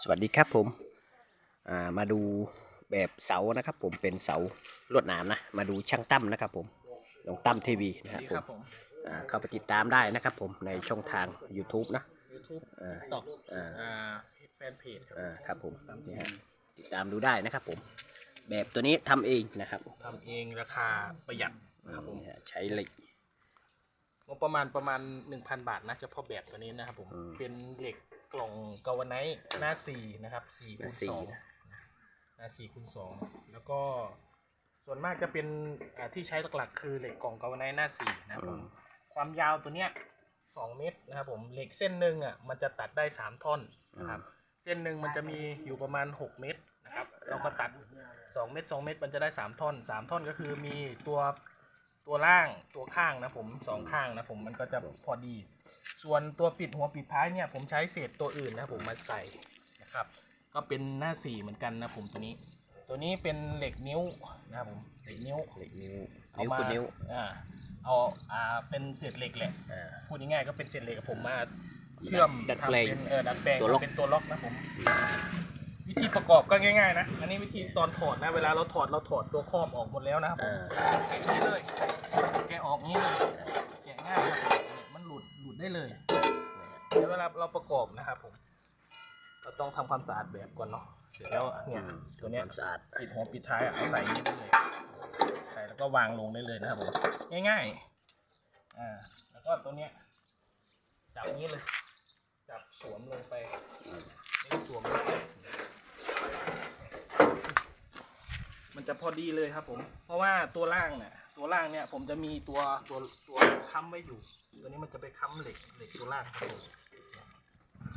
สวัสดีครับผมอ่ามาดูแบบเสานะครับ ผมเป็นเสาลวดหนามนะ มาดูช่างตั้มนะครับ ผมลงตั้มทีวีนะครับดีผครัมบผมอ่าเข้าไปติดตามได้นะครับ ผมในช่องทาง YouTube นะ YouTube อ่าตอกอ่าอ่าแฟนเพจครับอ่าครับผมนี่ฮะติดตามดูได้นะครับ ผม แบบตัวนี้ทำเองนะครับทำเองราคาประหยัดนะครับผมนี่ฮะใช้เหล็กงบประมาณประมาณ1,000บาทนะเฉพาะแบบตัวนี้นะครับผมอืมเป็นเหล็ก กล่องกาวาไนท์หน้า4นะครับ4คูหน้าณสี่สองนะหน้า4คูณ2แล้วก็ส่วนมากจะเป็นอ่าที่ใช้หลักๆคือเหล็กกล่องกาวาไนท์หน้า4นะครับผมความยาวตัวเนี้ย2เมตรนะครับผมเหล็กเส้นหนึ่งอะมันจะตัดได้3ท่อนนะครับ เส้นหนึ่งมันจะมีอยู่ประมาณ6เมตรนะครับ เราก็ตัด2เมตร2เมตรมันจะได้3ท่อน3ท่อนก็คือมีตัว ตัวล่างตัวข้างนะผมสองข้างนะผมมันก็จะพอดี ส่วนตัวปิดหัวปิดท้ายเนี่ยผมใช้เศษตัวอื่นนะผมมาใส่นะครับ ก็เป็นหน้าสี่เหมือนกันนะผมตัวนี้ ตัวนี้เป็นเหล็กนิ้วนะครับผมเหล็กนิ้วเหล็กนิ้วเอานิ้วมาคือนิ้วอ่าเอาอ่าเป็นเศษเหล็กแหละอ่า พูดง่ายๆก็เป็นเศษเหล็กกับผมมาเชื่อมดัดแปลงทำเป็นเออดัดแปลงตัวล็อก เป็นตัวล็อกนะผม วิธีประกอบก็ง่ายๆนะ อันนี้วิธีตอนถอดนะ เวลาเราถอดเราถอดตัวครอบออกหมดแล้วนะครับผมอ่าแกะนี้เลยแกะออกนี้เลยแกะง่ายครับมันหลุดหลุดได้เลยเดี๋ยวเวลาเราประกอบนะครับผม เราต้องทำความสะอาดแบบก่อนเนาะ เสร็จแล้วเนี่ยอืมตัวเนี้ยทำความสะอาดปิดหัวปิดท้ายอะเอาใส่อย่างนี้ได้เลย ใส่แล้วก็วางลงได้เลยนะครับผม ง่ายๆ อ่า แล้วก็ตัวเนี้ยจับนี้เลย จับสวมลงไปนี่สวมลงไป มันจะพอดีเลยครับผม เพราะว่าตัวล่างเนี่ยตัวล่างเนี่ยผมจะมีตัวตัวตัวค้ำไว้อยู่ ตัวนี้มันจะไปค้ำเหล็กเหล็กตัวล่างครับผม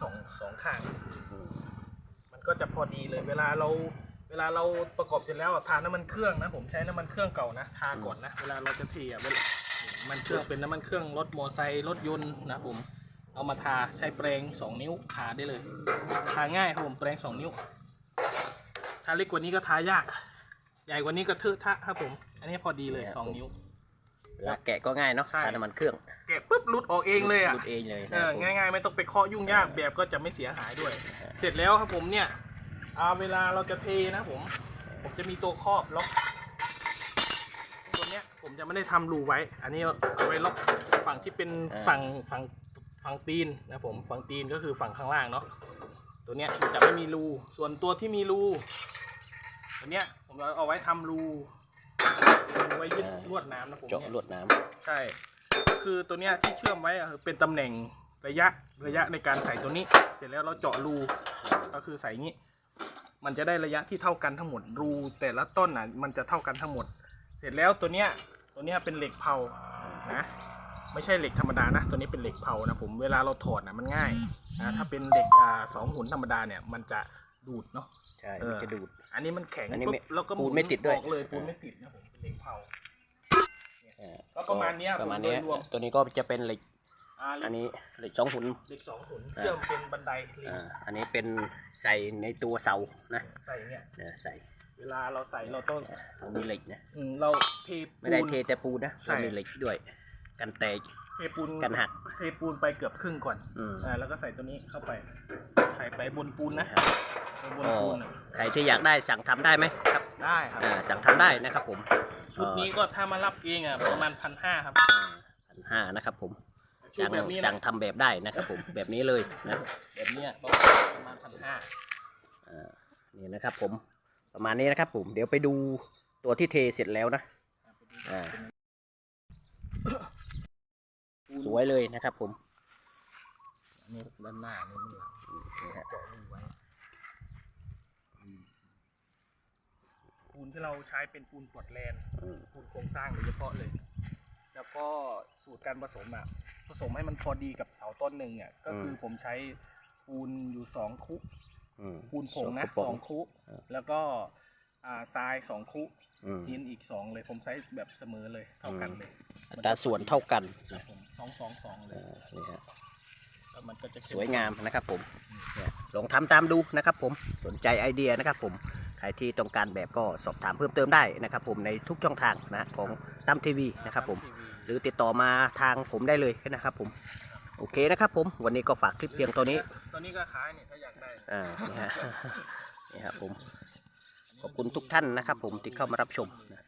สองสองข้าง มันก็จะพอดีเลย เวลาเราเวลาเราประกอบเสร็จแล้วทาน้ำมันเครื่องนะ ผมใช้น้ำมันเครื่องเก่านะทาก่อนนะ เวลาเราจะเทอะเวลามันเครื่องเป็นน้ำมันเครื่องรถมอไซค์รถยนต์นะผมเอามาทาใช้แปรงสองนิ้วทาได้เลย ทาง่ายครับผมแปรงสองนิ้วถ้าเล็กกว่านี้ก็ทายาก ใหญ่กว่านี้ก็เทอะทะครับผม อันนี้พอดีเลยสองนิ้วเวลาแกะก็ง่ายเนาะใช่ ทาน้ำมันเครื่องแกะปุ๊บหลุดออกเองเลยอะรูดเองเลยเอนะคอรับผม ง่ายๆ ไม่ต้องไปเคาะยุ่งยากแบบก็จะไม่เสียหายด้วย เสร็จแล้วครับผมเนี่ยเอาเวลาเราจะเทนะผม ผมจะมีตัวครอบล็อกตัวเนี้ยผมจะไม่ได้ทำรูไว้ อันนี้เอาไว้ล็อกฝั่งที่เป็นฝั่งฝั่งฝั่งตีนนะผมฝั่งตีนก็คือฝั่งข้างล่างเนาะตัวเนี้ยมันจะไม่มีรูส่วนตัวที่มีรู ตัวเนี้ยผมเอาเอาไว้ทำรูรูไว้ยึดลวดน้ำนะผมเจาะเนี่ย ลวดน้ใช่ คือตัวเนี้ยที่เชื่อมไว้อะคือเป็นตำแหน่งระยะระยะในการใส่ตัวนี้ เสร็จแล้วเราเจาะรูก็คือใส่อย่างนี้ มันจะได้ระยะที่เท่ากันทั้งหมดรูแต่ละต้นน่ะมันจะเท่ากันทั้งหมด เสร็จแล้วตัวเนี้ยตัวเนี้ยเป็นเหล็กเผานะ ไม่ใช่เหล็กธรรมดานะ ตัวนี้เป็นเหล็กเผานะผมเวลาเราถอดนะมันง่ายนะถ้าเป็นเหล็กอ่าสองหุ่นธรรมดาเนี่ยมันจะ ดูดเนาะำใช่เออมันจะดูด อันนี้มันแข็งอันนี้ปุ๊ไม่บแล้วก็หปูนไม่ติดด้วยออกเลยปูนไม่ติดนะผมเป็นเหล็กเผาอ่าก็ประมาณเนี้ยประมาณผมโดยเนี้ยรวม ตัวนี้ก็จะเป็นเหล็กอ่าเหล็อักนนี้เหล็กสองหุ่น เหล็กสองหุ่นเชื่อมเป็นบันไดลิงอ่าอันนี้เป็นใส่ในตัวเสานะใส่เนี่ย เนี่ยใส่เวลาเราใส่เราต้องเรามีเหล็กนะ อืมเราเทปูน ไม่ได้เทแต่ปูนนะใช่เรามีเหล็กด้วย กันแตก เทปูนกันหัก เทปูนไปเกือบครึ่งก่อนอืม อ่าแล้วก็ใส่ตัวนี้เข้าไปใส่ไปบนปูนนะไปบนก็ปูนน่ะใครที่อยากได้สั่งทำได้ไหมครับได้ครับ อ่าสั่งทำได้นะครับผมชุดนี้ก็ถ้ามารับเองอะประมาณพันห้าครับพันห้านะครับผมชุดสั่งแบบนี้สั่นะงทำแบบได้นะครับผมแบบนี้เลยนะแบบเนี้ยประมาณพันห้าอ่านี่นะครับผมประมาณนี้นะครับผมเดี๋ยวไปดูตัวที่เทเสร็จแล้วนะอ่า สวยเลยนะครับผมอันนี้ด้านหน้านี่มันหลังนี่ฮะเจาะรูไว้ปูนที่เราใช้เป็นปูนปลดแลนอืมปูนโครงสร้างโดยเฉพาะเลย แล้วก็สูตรการผสมอะผสมให้มันพอดีกับเสาต้นหนึ่งเนี่ยก็คือผมใช้ปูนอยู่สองคุอืมปูนผงนะกรป๋สองคุเออแล้วก็อ่าทรายสองคุอืมหินอีกสองเลยผมใช้แบบเสมอเลยเท่ากันเลยอัตราส่วนเท่ากันครับนะผม สองสองสองเลยอ่านี่ฮะแล้วมันก็จะเข้สวยงามนะครับผมเนี่ยลองทำตามดูนะครับผมสนใจไอเดียนะครับผมใครที่ต้องการแบบก็สอบถามเพิ่มเติมได้นะครับผมในทุกช่องทางนะของตั้มทีวีนะครับผม ทีวีหรือติดต่อมาทางผมได้เลยนะครับผม โอเคนะครับผม วันนี้ก็ฝากคลิปเพียงตัวนี้ตัวนี้ก็ขายเนี่ยถ้าอยากได้ อ่านี่ฮะนี่ครับผม ขอบคุณทุกท่านนะครับผมที่เข้ามารับชมนะ